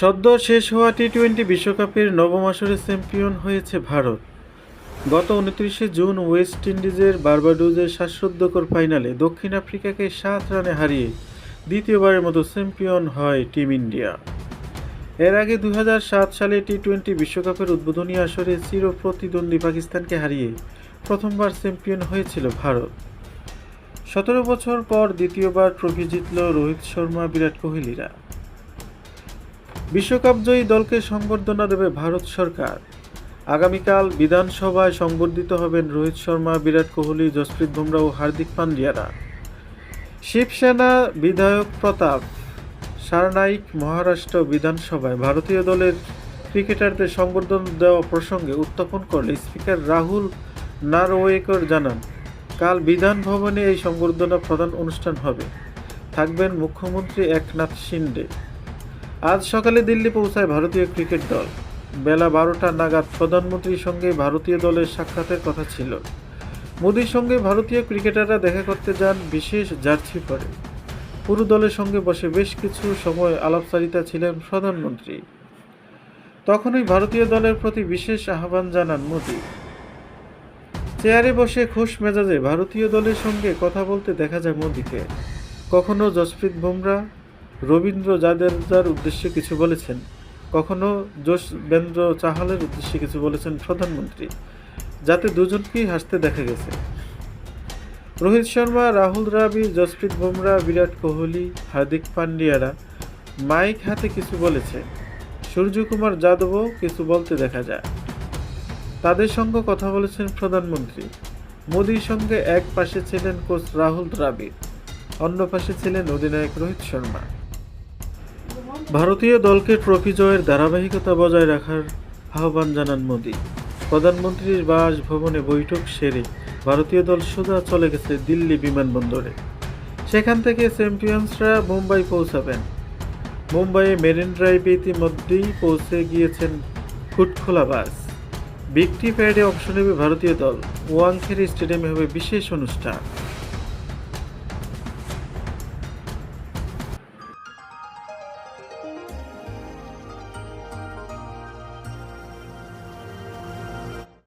সদ্য শেষ হওয়া টি টোয়েন্টি বিশ্বকাপের নবম আসরে চ্যাম্পিয়ন হয়েছে ভারত। গত উনত্রিশে জুন ওয়েস্ট ইন্ডিজের বার্বাডোজের শ্বাসরুদ্ধকর ফাইনালে দক্ষিণ আফ্রিকাকে সাত রানে হারিয়ে দ্বিতীয়বারের মতো চ্যাম্পিয়ন হয় টিম ইন্ডিয়া। এর আগে দু হাজার সাত সালে টি টোয়েন্টি বিশ্বকাপের উদ্বোধনী আসরে চির প্রতিদ্বন্দ্বী পাকিস্তানকে হারিয়ে প্রথমবার চ্যাম্পিয়ন হয়েছিল ভারত। সতেরো বছর পর দ্বিতীয়বার ট্রফি জিতল রোহিত শর্মা, বিরাট কোহলিরা। বিশ্বকাপ জয়ী দলকে সংবর্ধনা দেবে ভারত সরকার। আগামীকাল বিধানসভায় সংবর্ধিত হবেন রোহিত শর্মা, বিরাট কোহলি, জসপ্রীত বুমরা ও হার্দিক পান্ডিয়ারা। শিবসেনা বিধায়ক প্রতাপ সারনাইক মহারাষ্ট্র বিধানসভায় ভারতীয় দলের ক্রিকেটারদের সংবর্ধনা দেওয়া প্রসঙ্গে উত্থাপন করলে স্পিকার রাহুল নারওয়েকর জানান, কাল বিধান ভবনে এই সংবর্ধনা প্রদান অনুষ্ঠান হবে। থাকবেন মুখ্যমন্ত্রী একনাথ শিন্ডে। আজ সকালে দিল্লি পৌঁছায় ভারতীয় ক্রিকেট দল। বেলা বারোটা নাগাদ প্রধানমন্ত্রীর সঙ্গে ভারতীয় দলের সাক্ষাতের কথা ছিল। মোদির সঙ্গে ভারতীয় ক্রিকেটাররা দেখা করতে যান বিশেষ জার্সি পরে। পুরো দলের সঙ্গে বসে বেশ কিছু সময় আলাপচারিতা ছিলেন প্রধানমন্ত্রী। তখনই ভারতীয় দলের প্রতি বিশেষ আহ্বান জানান মোদি। চেয়ারে বসে খোশ মেজাজে ভারতীয় দলের সঙ্গে কথা বলতে দেখা যায় মোদিকে। কখনো জসপ্রীত বুমরা রবীন্দ্র জাদেজার উদ্দেশ্যে কিছু বলেছেন। কখনো যশবেন্দ্র চাহালের উদ্দেশ্যে কিছু বলেছেন প্রধানমন্ত্রী। যাতে দুজনকেই হাসতে দেখা গেছে। রোহিত শর্মা, রাহুল দ্রাবিড়, জসপ্রীত বুমরা, বিরাট কোহলি, হার্দিক পান্ডিয়ারা মাইক হাতে কিছু বলেছে। সূর্যকুমার যাদবও কিছু বলতে দেখা যায়। তাদের সঙ্গে কথা বলেছেন প্রধানমন্ত্রী। মোদির সঙ্গে এক পাশে ছিলেন কোচ রাহুল দ্রাবিড়, অন্য পাশে ছিলেন অধিনায়ক রোহিত শর্মা। ভারতীয় দলকে ট্রফি জয়ের ধারাবাহিকতা বজায় রাখার আহ্বান জানান মোদী। প্রধানমন্ত্রীর বাসভবনে বৈঠক সেরে ভারতীয় দল সোজা চলে গেছে দিল্লি বিমানবন্দরে। সেখান থেকে চ্যাম্পিয়ন্সরা মুম্বাই পৌঁছাবেন। মুম্বাইয়ে মেরিন ড্রাইভে ইতিমধ্যেই পৌঁছে গিয়েছেন ফুটখোলা বাস। বিগটি প্যারেডে অংশ নেবে ভারতীয় দল। ওয়াংখেড়ে স্টেডিয়ামে হবে বিশেষ অনুষ্ঠান।